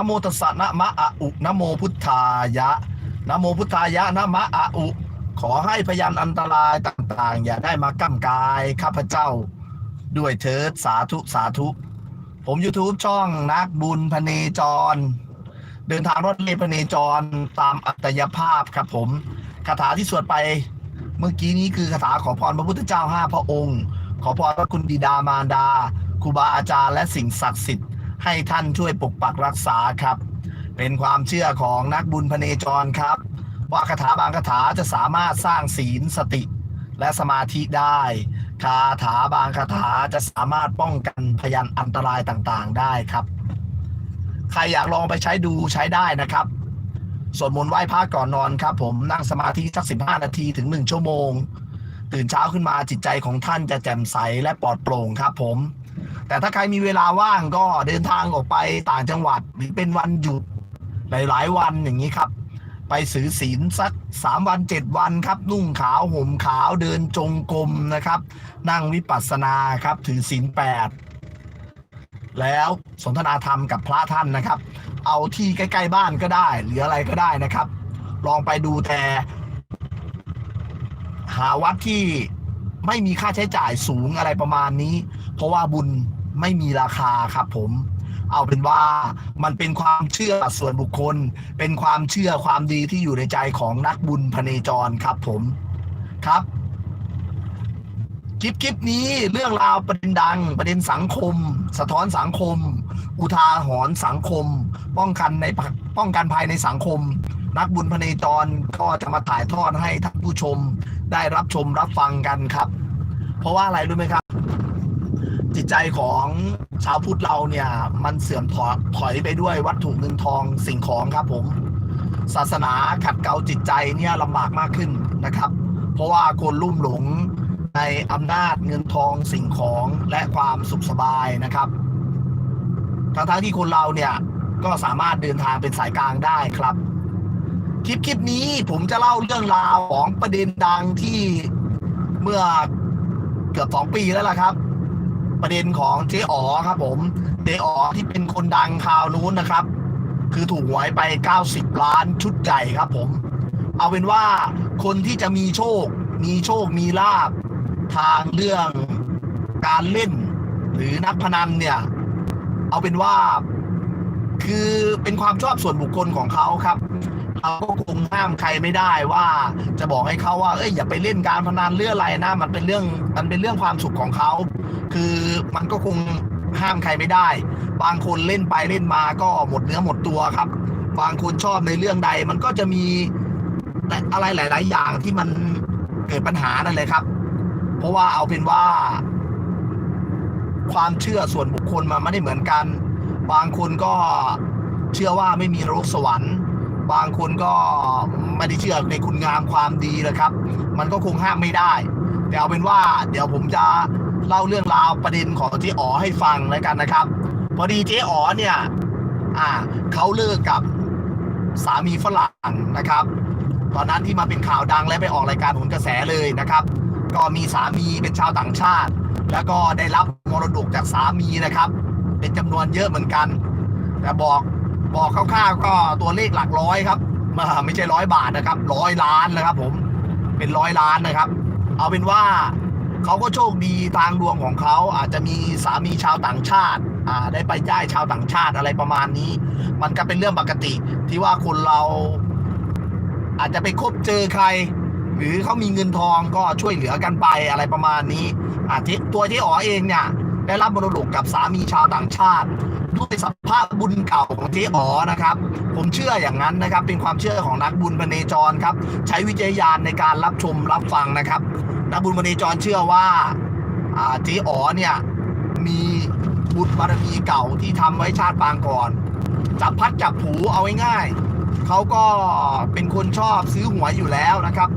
นะโมตัสสะนะมะอะอุนะโมพุทธายะนะโมพุทธายะนะมะอะอุ ขอให้พยานอันตรายต่างๆ อย่าได้มาก้ำกายข้าพเจ้า ด้วยเถิดสาธุสาธุ ผม YouTube ช่องนักบุญพเนจร เดินทางรถเมล์พเนจรตามอัตยภาพครับผมคาถาที่สวดไปเมื่อกี้นี้คือคาถาขอพรพระพุทธเจ้าห้าพระองค์ ขอพรพระคุณบิดามารดาครูบาอาจารย์และสิ่งศักดิ์สิทธิ์ ให้ท่านช่วยปกปักรักษาครับ เป็นความเชื่อของนักบุญพเนจรครับ ว่าคาถาบางคาถาจะสามารถสร้างศีลสติ และสมาธิได้คาถาบางคาถาจะสามารถป้องกันพยันอันตรายต่างๆได้ครับ ใครอยากลองไปใช้ดูใช้ได้นะครับสวดมนต์ไหว้พระก่อนนอนครับ ผมนั่งสมาธิสักสิบห้านาทีถึงหนึ่งชั่วโมง ตื่นเช้าขึ้นมาจิตใจของท่านจะแจ่มใสและปลอดโปร่งครับผม แต่ถ้าใครมีเวลาว่างก็เดินทางออกไปต่างจังหวัด หรือเป็นวันหยุดหลาย ๆ วันอย่างนี้ครับ ไปสือศีลสักสามวันเจ็ดวันครับ นุ่งขาวห่มขาวเดินจงกรมนะครับ นั่งวิปัสสนาครับ ถือศีลแปดแล้วสนทนาธรรมกับพระท่านนะครับ เอาที่ใกล้ ๆ บ้านก็ได้ หรืออะไรก็ได้นะครับ ลองไปดูแต่ หาวัดที่ไม่มีค่าใช้จ่ายสูงอะไรประมาณนี้ เพราะว่าบุญ ไม่มีราคาครับผมเอาเป็นว่ามันเป็นความเชื่อส่วนบุคคล เป็นความเชื่อความดีที่อยู่ในใจของนักบุญพเนจรครับผมครับคลิปคลิปนี้เรื่องราวประเด็นดัง ประเด็นสังคม สะท้อนสังคม อุทาหรณ์สังคม ป้องกันในป้องกันภายในสังคม นักบุญพเนจรก็จะมาถ่ายทอดให้ท่านผู้ชมได้รับชมรับฟังกันครับ เพราะว่าอะไรรู้ไหมครับ จิตใจของชาวพุทธเราเนี่ย มันเสื่อมถอยถอยไปด้วยวัตถุเงินทองสิ่งของครับผม ศาสนาขัดเกลาจิตใจเนี่ยลำบากมากขึ้นนะครับ เพราะว่าคนลุ่มหลงในอำนาจเงินทองสิ่งของและความสุขสบายนะครับทั้งๆที่คนเราเนี่ยก็สามารถเดินทางเป็นสายกลางได้ครับ คลิปคลิปนี้ผมจะเล่าเรื่องราวของประเด็นดังที่เมื่อเกือบสองปีแล้วล่ะครับ ประเด็นของเจ๊อ๋อครับผมเจ๊อ๋อที่เป็นคนดังคราวนู้นนะครับ คือถูกหวยไป 90 ล้านชุดใหญ่ครับผม เอาเป็นว่าคนที่จะมีโชค มีโชคมีลาบ ทางเรื่องการเล่น หรือนักพนันเนี่ย เอาเป็นว่า คือเป็นความชอบส่วนบุคคลของเขาครับเราก็คงห้ามใครไม่ได้ว่าจะบอกให้เขาว่าเอ้ยอย่าไปเล่นการพนันเรื่องอะไรนะมันเป็นเรื่องมันเป็นเรื่องความสุขของเขา คือมันก็คงห้ามใครไม่ได้ บางคนเล่นไปเล่นมาก็หมดเนื้อหมดตัวครับ บางคนชอบในเรื่องใด มันก็จะมีอะไรหลาย ๆ อย่างที่มันเกิดปัญหานั่นเลยครับ เพราะว่าเอาเป็นว่า ความเชื่อส่วนบุคคลมันไม่ได้เหมือนกัน บางคนก็เชื่อว่าไม่มีนรกสวรรค์ บางคนก็ไม่ได้เชื่อในคุณงามความดีนะครับ มันก็คงห้ามไม่ได้ แต่เอาเป็นว่า เดี๋ยวผมจะ เล่าเรื่องราวประเด็นของเจ๊อ๋อให้ฟังแล้วกันนะครับ พอดีเจ๊อ๋อเนี่ย อ่าเขาเลิกกับสามีฝรั่งนะครับ ตอนนั้นที่มาเป็นข่าวดังและไปออกรายการผลกระแสเลยนะครับ ก็มีสามีเป็นชาวต่างชาติ แล้วก็ได้รับมรดกจากสามีนะครับ เป็นจำนวนเยอะเหมือนกัน แต่บอกบอกคร่าวๆก็ตัวเลขหลักร้อยครับมาไม่ใช่ร้อยบาทนะครับร้อยล้านนะครับ ผมเป็นร้อยล้านนะครับ เอาเป็นว่า เขาก็โชคดีทางดวงของเขาอาจจะมีสามีชาวต่างชาติอ่าได้ไปย่ายชาวต่างชาติอะไรประมาณนี้ มันก็เป็นเรื่องปกติที่ว่าคนเราอาจจะไปคบเจอใคร หรือเขามีเงินทองก็ช่วยเหลือกันไปอะไรประมาณนี้อาที่ตัวที่อ๋อเองเนี่ยได้รับมรดกกับสามีชาวต่างชาติ ด้วยสภาพบุญเก่าของเจ๊อ๋อนะครับ ผมเชื่ออย่างนั้นนะครับ เป็นความเชื่อของนักบุญพเนจรครับ ใช้วิจารณญาณในการรับชมรับฟังนะครับ นักบุญพเนจรเชื่อว่าเจ๊อ๋อเนี่ยมีบุญบารมีเก่าที่ทำไว้ชาติปางก่อน จับพัดจับผูเอาง่ายๆเขาก็เป็นคนชอบซื้อหวยอยู่แล้วนะครับ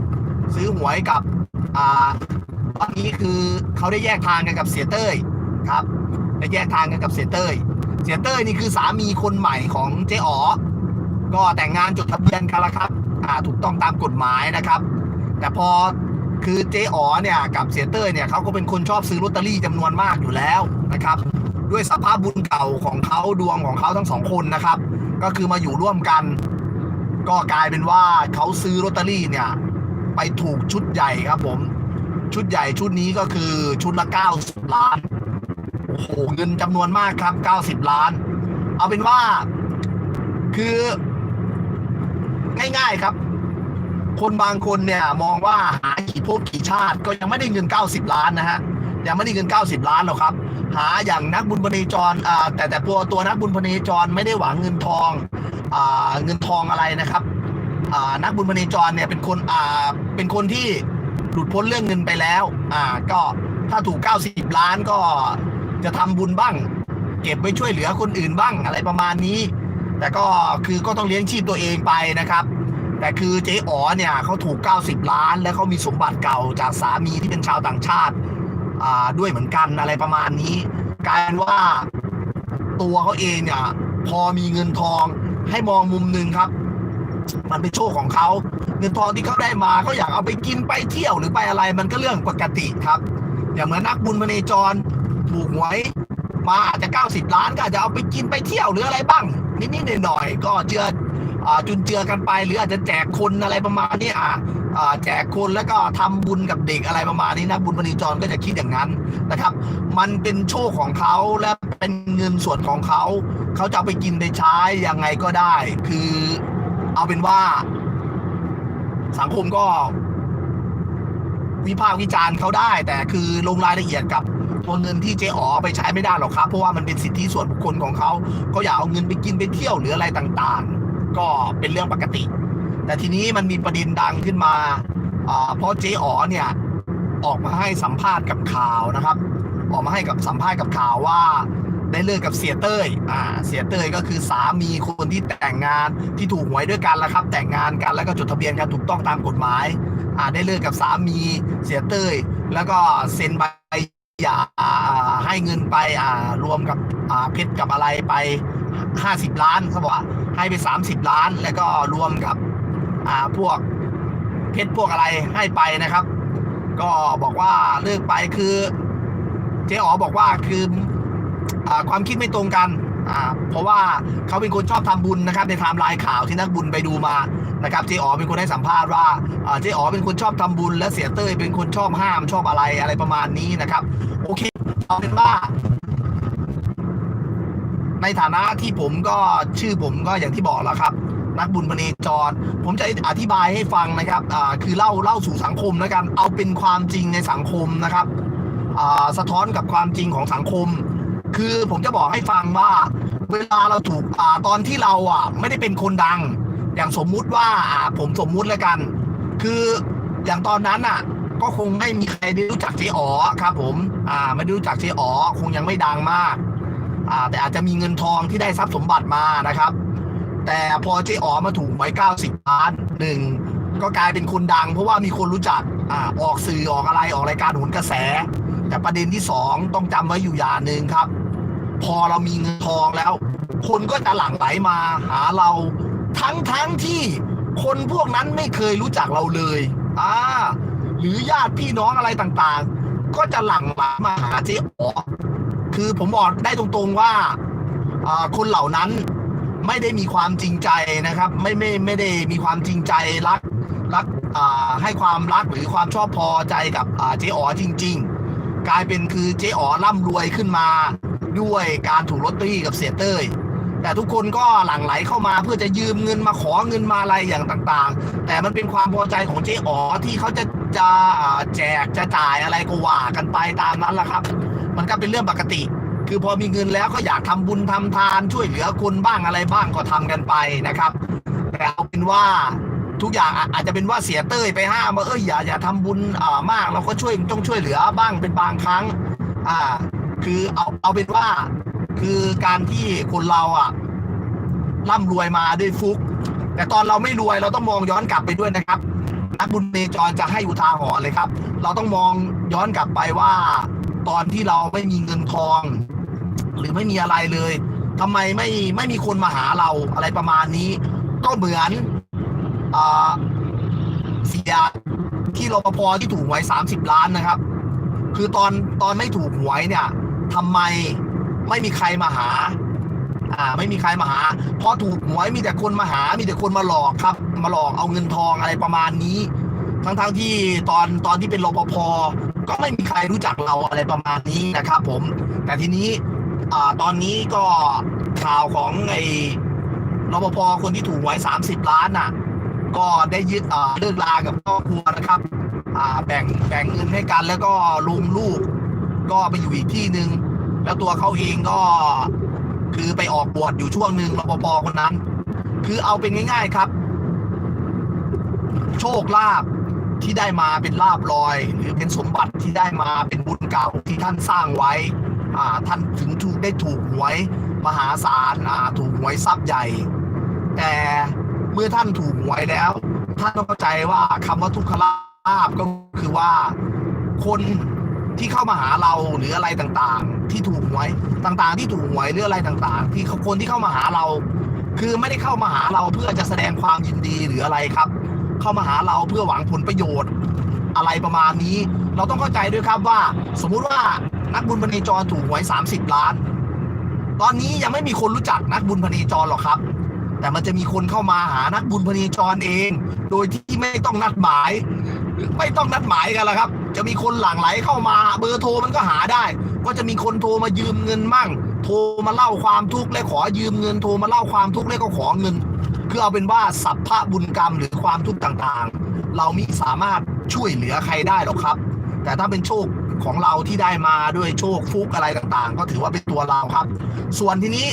ซื้อหวยกับอ่าตอนนี้คือเขาได้แยกทางกันกับเสียเต้ยครับได้แยกทางกันกับเสียเต้ย เสียเต้ยนี่คือสามีคนใหม่ของเจ๊อ๋อก็แต่งงานจดทะเบียนกันแล้วครับอ่าถูกต้องตามกฎหมายนะครับ แต่พอ คือเจ๊อ๋อเนี่ยกับเสียเต้ยเนี่ยเขาก็เป็นคนชอบซื้อลอตเตอรี่จำนวนมากอยู่แล้วนะครับ ด้วยสภาพบุญเก่าของเขาดวงของเขาทั้งสองคนนะครับ ก็คือมาอยู่ร่วมกัน ก็กลายเป็นว่าเขาซื้อลอตเตอรี่เนี่ย ไปถูกชุดใหญ่ครับผม ชุดใหญ่ชุดนี้ก็คือชุดละ90ล้านโอ้โหเงินจำนวนมากครับ90ล้าน เอาเป็นว่าคือง่ายๆครับ คนบางคนเนี่ยมองว่าหากี่ภพกี่ชาติก็ยังไม่ได้เงิน 90 ล้านนะฮะยังไม่ได้เงิน 90 ล้านหรอกครับ หาอย่างนักบุญพเนจรอ่าแต่แต่ตัวตัวนักบุญพเนจรไม่ได้หวังเงินทองอ่าเงินทองอะไรนะครับอ่านักบุญพเนจรเนี่ยเป็นคนอ่าเป็นคนที่หลุดพ้นเรื่องเงินไปแล้วอ่าก็ถ้าถูก 90 ล้านก็จะทำบุญบ้าง เก็บไว้ช่วยเหลือคนอื่นบ้างอะไรประมาณนี้ แต่ก็คือก็ต้องเลี้ยงชีพตัวเองไปนะครับ แต่คือเจ๊อ๋อเนี่ยเขาถูก 90 ล้าน แล้วเขามีสมบัติเก่าจากสามีที่เป็นชาวต่างชาติอ่าด้วยเหมือนกันอะไรประมาณนี้กายเป็นว่าตัวเขาเองเนี่ยพอมีเงินทองให้มองมุมหนึ่งครับ มันเป็นโชคของเขาเงินทองที่เขาได้มาเขาอยากเอาไปกินไปเที่ยวหรือไปอะไรมันก็เรื่องปกติครับ อย่างเหมือนนักบุญมณีจรถูกหวยมาอาจจะ 90 ล้านก็อาจจะเอาไปกินไปเที่ยวหรืออะไรบ้าง นิดๆหน่อยๆก็เจือ จุนเจือกันไป หรืออาจจะแจกคนอะไรประมาณนี้อ่าแจกคนแล้วก็ทำบุญกับเด็กอะไรประมาณนี้นักบุญมณีจรก็จะคิดอย่างนั้นนะครับ มันเป็นโชคของเขาและเป็นเงินส่วนของเขาเขาจะเอาไปกินไปใช้ยังไงก็ได้ คือเอาเป็นว่า สังคมก็ วิพากษ์วิจารณ์เขาได้ แต่คือลงรายละเอียดกับตัวเงินที่เจ๊อ๋อไปใช้ไม่ได้หรอกครับ เพราะว่ามันเป็นสิทธิส่วนบุคคลของเขาเขาอยากเอาเงินไปกินไปเที่ยวหรืออะไรต่าง ๆ ก็เป็นเรื่องปกติ แต่ทีนี้มันมีประเด็นดังขึ้นมาเพราะเจ๊อ๋อเนี่ยออกมาให้สัมภาษณ์กับข่าวนะครับ ออกมาให้กับสัมภาษณ์กับข่าวว่าได้เลิกกับเสียเต้ย อ่า เสียเต้ยก็คือสามีคนที่แต่งงานที่ถูกหวยด้วยกันแล้วครับ แต่งงานกันแล้วก็จดทะเบียนกันถูกต้องตามกฎหมาย อ่า ได้เลิกกับสามีเสียเต้ย แล้วก็เซ็นใบ หย่าให้เงินไปอ่ารวมกับอ่าเพชรกับอะไรไป 50 ล้านเขาบอกว่าให้ไป 30 ล้าน แล้วก็รวมกับอ่าพวกเพชรพวกอะไรให้ไปนะครับ ก็บอกว่าเลิกไปคือเจ๊อ๋อบอกว่าคืออความคิดไม่ตรงกัน เพราะว่าเขาเป็นคนชอบทำบุญนะครับ ในไทม์ไลน์ข่าวที่นักบุญไปดูมา นะครับเจ๊อ๋อเป็นคนให้สัมภาษณ์ว่าเจ๊อ๋อเป็นคนชอบทำบุญและเสียเต้ยเป็นคนชอบห้ามชอบอะไรอะไรประมาณนี้นะครับ โอเคเอาเป็นว่าในฐานะที่ผมก็ชื่อผมก็อย่างที่บอกแล้วครับ นักบุญพเนจร ผมจะอธิบายให้ฟังนะครับคือเล่าเล่าสู่สังคมแล้วกันเอาเป็นความจริงในสังคมนะครับสะท้อนกับความจริงของสังคม คือผมจะบอกให้ฟังว่า เวลาเราถูกอตอนที่เราอะไม่ได้เป็นคนดัง อย่างสมมุติว่าผมสมมุติแล้วกัน คืออย่างตอนนั้นอะ ก็คงไม่มีใครได้รู้จักเจ๊อ๋อครับผมอ่าไม่ไรู้จักเจ๊อ๋อคงยังไม่ดังมากอ่าแต่อาจจะมีเงินทองที่ได้ทรัพย์สมบัติมานะครับ แต่พอเจ๊อ๋อมาถูกไว้เก้าสิบล้านหนึ่งก็กลายเป็นคนดัง เพราะว่ามีคนรู้จักอ่าออกสื่อออกอะไรออกรายการโหนกระแส แต่ประเด็นที่สองต้องจำไว้อยู่อย่างหนึ่งครับ พอเรามีเงินทองแล้ว คนก็จะหลั่งไหลมาหาเรา ทั้งทั้งที่คนพวกนั้นไม่เคยรู้จักเราเลย อ่า หรือญาติพี่น้องอะไรต่างๆ ก็จะหลั่งหลมาหาเจ๊อ๋อคือผมบอกได้ตรงๆว่าคนเหล่านั้นไม่ได้มีความจริงใจนะครับ ไม่ไม่ไม่ได้มีความจริงใจรักรักให้ความรักหรือความชอบพอใจกับเจ๊อ๋อจริง ๆ กลายเป็นคือเจ๊อ๋อร่ำรวยขึ้นมา ด้วยการถูกลอตเตอรี่กับเสียเต้ย แต่ทุกคนก็หลั่งไหลเข้ามาเพื่อจะยืมเงินมาขอเงินมาอะไรอย่างต่างๆ แต่มันเป็นความพอใจของเจ๊อ๋อที่เขาจะจะแจกจะจ่ายอะไรก็ว่ากันไปตามนั้นแหละครับ มันก็เป็นเรื่องปกติ คือพอมีเงินแล้วก็อยากทำบุญทำทานช่วยเหลือคนบ้างอะไรบ้างก็ทำกันไปนะครับแต่เอาเป็นว่าทุกอย่างอาจจะเป็นว่าเสียเต้ยไปห้ามว่าเอ้ยอย่าอย่าทำบุญมากเราก็ช่วยต้องช่วยเหลือบ้างเป็นบางครั้งอ่าคือเอาเอาเป็นว่า คือการที่คนเราอะร่ำรวยมาด้วยฟุก แต่ตอนเราไม่รวยเราต้องมองย้อนกลับไปด้วยนะครับ นักบุญเนจรจะให้อุทาหรณ์เลยครับ เราต้องมองย้อนกลับไปว่า ตอนที่เราไม่มีเงินทอง หรือไม่มีอะไรเลยทำไมไม่ไม่มีคนมาหาเราอะไรประมาณนี้ ก็เหมือนอเสียที่รปภที่ถูกหวยสามสิบล้านนะครับ คือตอนตอนไม่ถูกหวยเนี่ยทำไม ไม่มีใครมาหา อ่า ไม่มีใครมาหา พอถูกหวยมีแต่คนมาหา มีแต่คนมาหลอกครับ มาหลอกเอาเงินทองอะไรประมาณนี้ ทั้งๆทที่ตอนตอนที่เป็นรปภก็ไม่มีใครรู้จักเราอะไรประมาณนี้นะครับ ผม แต่ทีนี้ อ่า ตอนนี้ก็ข่าวของไอ้รปภคนที่ถูกหวย 30 ล้านน่ะ ก็ได้ยึดอ่าเลิกลากับครอบครัวนะครับอ่าแบ่งแบ่งเงินให้กันแล้วก็ลุงลูก ก็ไปอยู่อีกที่หนึ่ง แล้วตัวเขาเองก็คือไปออกบวชอยู่ช่วงหนึ่งรปภคนนั้น คือเอาเป็นง่าย ๆครับ โชคลาภที่ได้มาเป็นลาบลอย หรือเป็นสมบัติที่ได้มาเป็นบุญเก่าที่ท่านสร้างไว้อ่าท่านถึงถูกได้ถูกหวยมหาศาลอ่าถูกหวยทรัพย์ใหญ่ แต่เมื่อท่านถูกหวยแล้ว ท่านต้องเข้าใจว่าคำว่าทุกขลาภก็คือว่าคน ที่เข้ามาหาเราหรืออะไรต่างๆ ที่ถูกหวยต่างๆ ที่ถูกหวยหรืออะไรต่าง ๆ ที่คนที่เข้ามาหาเรา คือไม่ได้เข้ามาหาเราเพื่อจะแสดงความยินดีหรืออะไรครับ เข้ามาหาเราเพื่อหวังผลประโยชน์ อะไรประมาณนี้ เราต้องเข้าใจด้วยครับว่า สมมุติว่านักบุญพเนจรถูกหวย 30 ล้าน ตอนนี้ยังไม่มีคนรู้จักนักบุญพเนจรหรอกครับ แต่มันจะมีคนเข้ามาหานักบุญพเนจรเอง โดยที่ไม่ต้องนัดหมาย ไม่ต้องนัดหมายกันแล้วครับ จะมีคนหลั่งไหลเข้ามา เบอร์โทรมันก็หาได้ ก็จะมีคนโทรมายืมเงินมั่ง โทรมาเล่าความทุกข์และขอยืมเงินโทรมาเล่าความทุกข์และก็ขอเงิน คือเอาเป็นว่าสัพพะบุญกรรมหรือความทุกข์ต่างๆ เรามิสามารถช่วยเหลือใครได้หรอกครับ แต่ถ้าเป็นโชคของเราที่ได้มาด้วยโชคฟุกอะไรต่างๆ ก็ถือว่าเป็นตัวเราครับ ส่วนทีนี้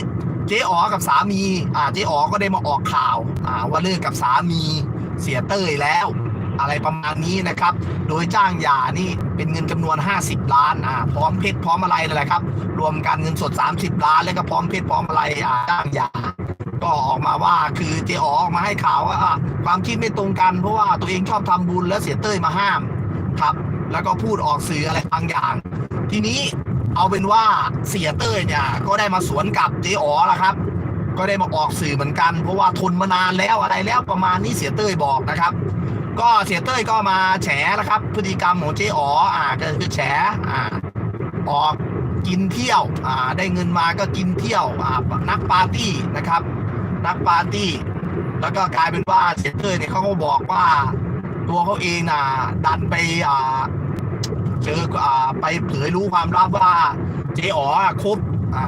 เจ๊อ๋อกับสามีอ่าเจ๊อ๋อก็ได้มาออกข่าวอ่าว่าเลิกกับสามีเสียเต้ยแล้ว อะไรประมาณนี้นะครับ โดยจ้างหย่านี่เป็นเงินจำนวน 50 ล้านอ่าพร้อมเพชรพร้อมอะไรนั่นแหละครับ รวมกันเงินสด 30 ล้าน แล้วก็พร้อมเพชรพร้อมอะไรอ่าจ้างหย่าก็ออกมาว่าคือเจ๊อ๋อออกมาให้ข่าวว่าความคิดไม่ตรงกันเพราะว่าตัวเองชอบทำบุญแล้วเสียเต้ยมาห้ามครับ แล้วก็พูดออกสื่ออะไรบางอย่าง ทีนี้เอาเป็นว่าเสียเต้ยเนี่ยก็ได้มาสวนกับเจ๊อ๋อละครับ ก็ได้มาออกสื่อเหมือนกัน เพราะว่าทนมานานแล้วอะไรแล้วประมาณนี้เสียเต้ยบอกนะครับ ก็เสียเต้ยก็มาแฉนะครับ พฤติกรรมของเจ๊อ๋ออ่าก็คือแฉอ่าออกกินเที่ยวอ่าได้เงินมาก็กินเที่ยวอ่านักปาร์ตี้นะครับ นักปาร์ตี้ แล้วก็กลายเป็นว่าเสียเต้ยเนี่ยเขาก็บอกว่า ตัวเขาเองน่ะดันไปอ่าเจออ่าไปเผยรู้ความลับว่าเจ๊อ๋ออะคบอ่า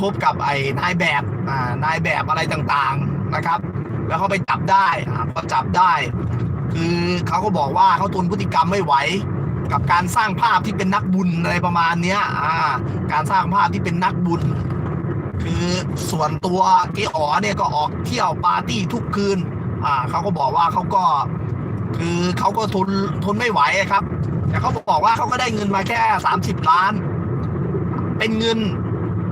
คบกับไอ้นายแบบอ่านายแบบอะไรต่างๆนะครับ แล้วเขาไปจับได้อ่าพอจับได้ คือเขาก็บอกว่าเขาทนพฤติกรรมไม่ไหว กับการสร้างภาพที่เป็นนักบุญอะไรประมาณเนี้ย อ่า การสร้างภาพที่เป็นนักบุญ คือส่วนตัวเจ๊อ๋อเนี่ยก็ออกเที่ยวปาร์ตี้ทุกคืน อ่าเขาก็บอกว่าเขาก็ คือเขาก็ทนทนไม่ไหวครับ แต่เขาบอกว่าเขาก็ได้เงินมาแค่สามสิบล้าน เป็นเงิน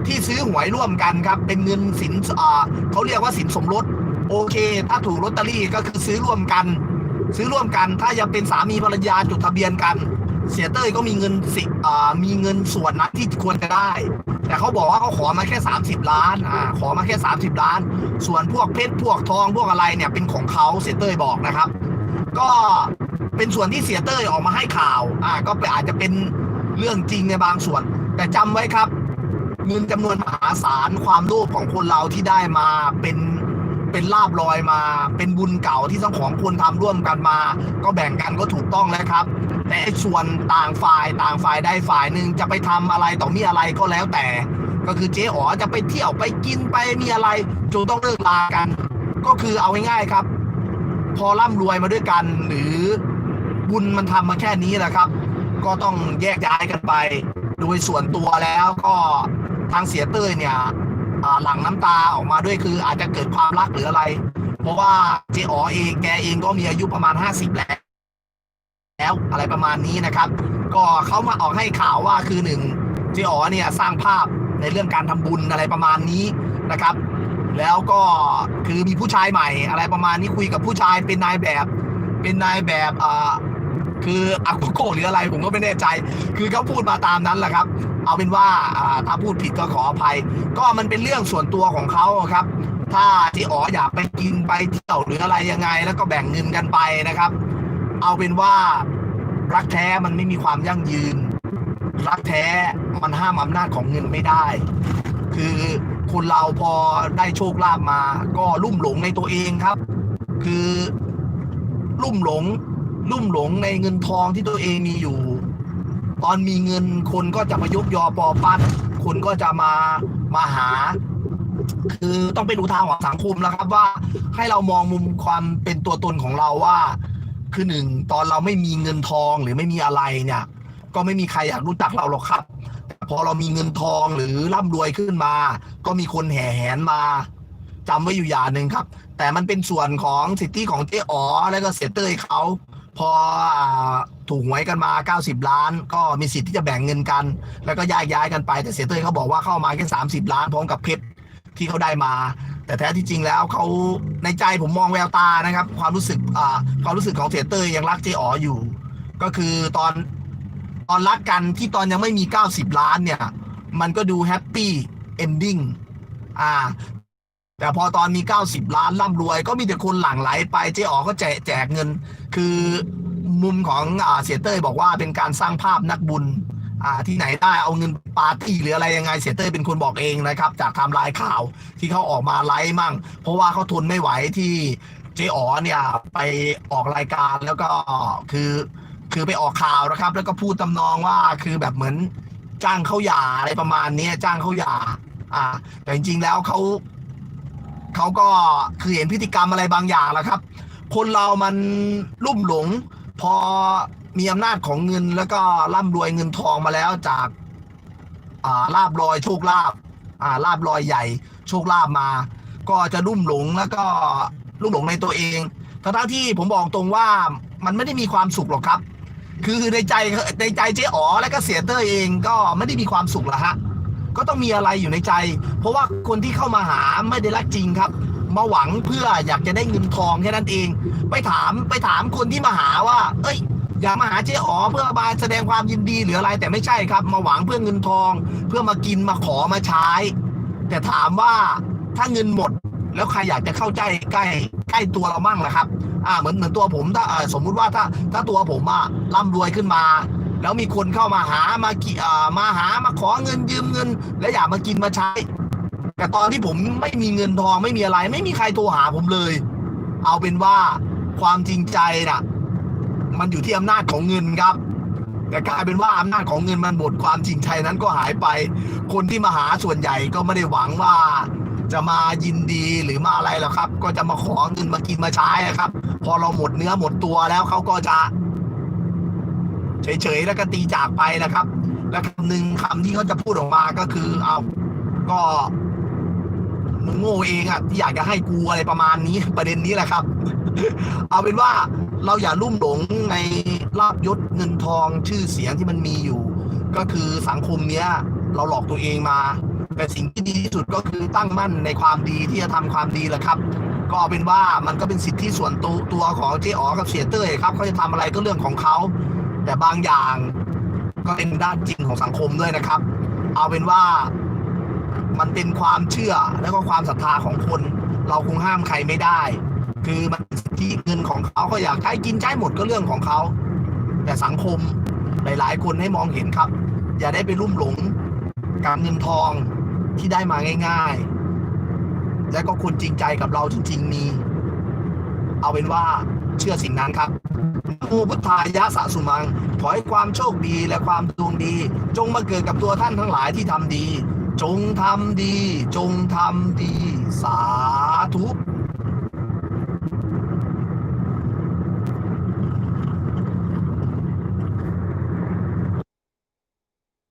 ที่ซื้อหวยร่วมกันครับ เป็นเงินสินเขาเรียกว่าสินสมรส โอเค ถ้าถูกลอตเตอรี่ก็คือซื้อร่วมกัน ซื้อร่วมกัน ถ้ายังเป็นสามีภรรยาจดทะเบียนกัน เสียเต้ยก็มีเงินสิอ่ามีเงินส่วนนั้นที่ควรจะได้ แต่เขาบอกว่าเขาขอมาแค่ 30 ล้านอ่าขอมาแค่ 30 ล้าน ส่วนพวกเพชรพวกทองพวกอะไรเนี่ยเป็นของเขาเสียเต้ยบอกนะครับ ก็เป็นส่วนที่เสียเต้ยออกมาให้ข่าวอ่าก็อาจจะเป็นเรื่องจริงในบางส่วน แต่จำไว้ครับเงินจำนวนมหาศาลความโลภของคนเราที่ได้มาเป็น เป็นลาบลอยมา เป็นบุญเก่าที่ทั้งของคนทำร่วมกันมา ก็แบ่งกันก็ถูกต้องแล้วครับ แต่ส่วนต่างฝ่ายต่างฝ่ายได้ฝ่ายหนึ่งจะไปทำอะไรต่อมีอะไรก็แล้วแต่ ก็คือเจ๊อ๋อจะไปเที่ยวไปกินไปมีอะไรจนต้องเลิกลากัน ก็คือเอาง่ายๆครับ พอร่ำรวยมาด้วยกัน หรือบุญมันทำมาแค่นี้แหละครับ ก็ต้องแยกย้ายกันไป โดยส่วนตัวแล้วก็ทางเสียเต้ยเนี่ย หลั่งน้ำตาออกมาด้วยคืออาจจะเกิดความรักหรืออะไร เพราะว่าเจอ๋อเองแกเองก็มีอายุประมาณ 50 แล้ว แล้วอะไรประมาณนี้นะครับ ก็เขามาออกให้ข่าวว่าคือหนึ่งเจอ๋อเนี่ยสร้างภาพในเรื่องการทำบุญอะไรประมาณนี้นะครับ แล้วก็คือมีผู้ชายใหม่ อะไรประมาณนี้คุยกับผู้ชายเป็นนายแบบ เป็นนายแบบอ่า คืออากุโกหรืออะไรผมก็ไม่แน่ใจ คือเขาพูดมาตามนั้นแหละครับ เอาเป็นว่าถ้าพูดผิดก็ขออภัย ก็มันเป็นเรื่องส่วนตัวของเขาครับ ถ้าที่อ๋ออยากไปกินไปเที่ยวหรืออะไรยังไง แล้วก็แบ่งเงินกันไปนะครับ เอาเป็นว่ารักแท้มันไม่มีความยั่งยืน รักแท้มันห้ามอำนาจของเงินไม่ได้ คือคคนเราพอได้โชคลาภมา ก็ลุ่มหลงในตัวเองครับ คือลุ่มหลง ลุ่มหลงในเงินทองที่ตัวเองมีอยู่ ตอนมีเงินคนก็จะมายกยอปอปั้นคนก็จะมามาหา คือต้องไปดูทางของสังคมแล้วครับว่า ให้เรามองมุมความเป็นตัวตนของเราว่า คือหนึ่งตอนเราไม่มีเงินทองหรือไม่มีอะไรเนี่ย ก็ไม่มีใครอยากรู้จักเราหรอกครับแต่พอเรามีเงินทองหรือร่ำรวยขึ้นมา ก็มีคนแห่แหนมาจำไว้อยู่อย่างหนึ่งครับ แต่มันเป็นส่วนของสิทธิของเจ๊อ๋อแล้วก็เสียเต้ยเขา พอถูกหวยกันมา 90 ล้าน ก็มีสิทธิ์ที่จะแบ่งเงินกัน แล้วก็ย้ายย้ายกันไป แต่เสียเต้ยเขาบอกว่าเข้ามาแค่30 ล้านพร้อมกับเพชรที่เขาได้มา แต่แท้ที่จริงแล้วเขาในใจผมมองแววตานะครับ ความรู้สึกความรู้สึกของเสียเต้ยยังรักเจอ๋ออยู่ ก็คือตอนตอนรักกันที่ตอนยังไม่มี 90 ล้านเนี่ย มันก็ดูแฮปปี้เอนดิ้งอ่า แต่พอตอนมี 90 ล้านร่ำรวย ก็มีแต่คนหลั่งไหลไปเจ๊อ๋อก็แจกแจกเงิน คือมุมของอเสียเต้ยบอกว่าเป็นการสร้างภาพนักบุญที่ไหนได้เอาเงินปาร์ตี้หรืออะไรยังไงเสียเต้ยเป็นคนบอกเองนะครับ จากไทม์ไลน์ข่าวที่เขาออกมาไลฟ์มั่ง เพราะว่าเขาทนไม่ไหวที่เจ๊อ๋อเนี่ยไปออกรายการแล้วก็คือคือไปออกข่าวนะครับ แล้วก็พูดตำนองว่าคือแบบเหมือนจ้างเขาหย่าอะไรประมาณนี้จ้างเขาหย่าอ่าแต่จริงๆแล้วเขา เขาก็คือเห็นพฤติกรรมอะไรบางอย่างแล้วครับ คนเรามันลุ่มหลง พอมีอำนาจของเงินแล้วก็ร่ำรวยเงินทองมาแล้วจากาลาบลอยโชคลาบาลาบลอยใหญ่ โชคลาบมา ก็จะลุ่มหลงแล้วก็ลุ่มหลงในตัวเองทั้งที่ผมบอกตรงว่ามันไม่ได้มีความสุขหรอกครับ คือในใจในใจเจ๊อ๋อและก็เสียเตอร์เองก็ไม่ได้มีความสุขหรอกฮะ ก็ต้องมีอะไรอยู่ในใจ เพราะว่าคนที่เข้ามาหาไม่ได้รักจริงครับ มาหวังเพื่ออยากจะได้เงินทองแค่นั้นเอง ไปถามไปถามคนที่มาหาว่า เอ้ยอย่ามาหาเจ๊อ๋อเพื่อมาแสดงความยินดีหรืออะไรแต่ไม่ใช่ครับ มาหวังเพื่อเงินทอง เพื่อมากินมาขอมาใช้ แต่ถามว่าถ้าเงินหมด แล้วใครอยากจะเข้าใจใกล้ใกล้ตัวเรามั่งล่ะครับ อ่าเหมือนเหมือนตัวผมถ้าสมมุติว่าถ้าถ้าตัวผมอะร่ำรวยขึ้นมา แล้วมีคนเข้ามาหามากิอ่มาหามาขอเงินยืมเงิน แล้วอยากมากินมาใช้ แต่ตอนที่ผมไม่มีเงินทองไม่มีอะไร ไม่มีใครโทรหาผมเลย เอาเป็นว่าความจริงใจน่ะ มันอยู่ที่อำนาจของเงินครับ แต่กลายเป็นว่าอำนาจของเงินมันหมดความจริงใจนั้นก็หายไป คนที่มาหาส่วนใหญ่ก็ไม่ได้หวังว่าจะมายินดีหรือมาอะไรหรอกครับ ก็จะมาขอเงินมากินมาใช้ครับ พอเราหมดเนื้อหมดตัวแล้วเขาก็จะ เฉยๆแล้วก็ตีจากไปนะครับ และคำหนึ่งคำที่เขาจะพูดออกมาก็คือเอาก็มึงโง่เองอะที่อยากจะให้กูอะไรประมาณนี้ประเด็นนี้แหละครับ เอาเป็นว่าเราอย่าลุ่มหลงในลาบยศเงินทองชื่อเสียงที่มันมีอยู่ ก็คือสังคมเนี้ย เราหลอกตัวเองมา แต่สิ่งที่ดีที่สุดก็คือตั้งมั่นในความดีที่จะทำความดีแหละครับ ก็เอาเป็นว่ามันก็เป็นสิทธิส่วนตัวตัวของเจ๊อ๋อกับเสียเต้ยครับเขาจะทำอะไรก็เรื่องของเขา แต่บางอย่างก็เป็นด้านจริงของสังคมด้วยนะครับ เอาเป็นว่ามันเป็นความเชื่อแล้วก็ความศรัทธาของคน เราคงห้ามใครไม่ได้ คือมันสิทธิเงินของเขาเขาอยากใช้กินใช้หมดก็เรื่องของเขา แต่สังคมหลายๆ คนให้มองเห็นครับ อย่าได้ไปลุ่มหลงกับเงินทองที่ได้มาง่าย ๆ และก็คนจริงใจกับเราจริงๆมี เอาเป็นว่า เชื่อสิ่งนั้นครับมูพุทธายะสะสุมัง ขอให้ความโชคดีและความดวงดี จงมาเกิดกับตัวท่านทั้งหลายที่ทำดี จงทำดี จงทำดี สาธุ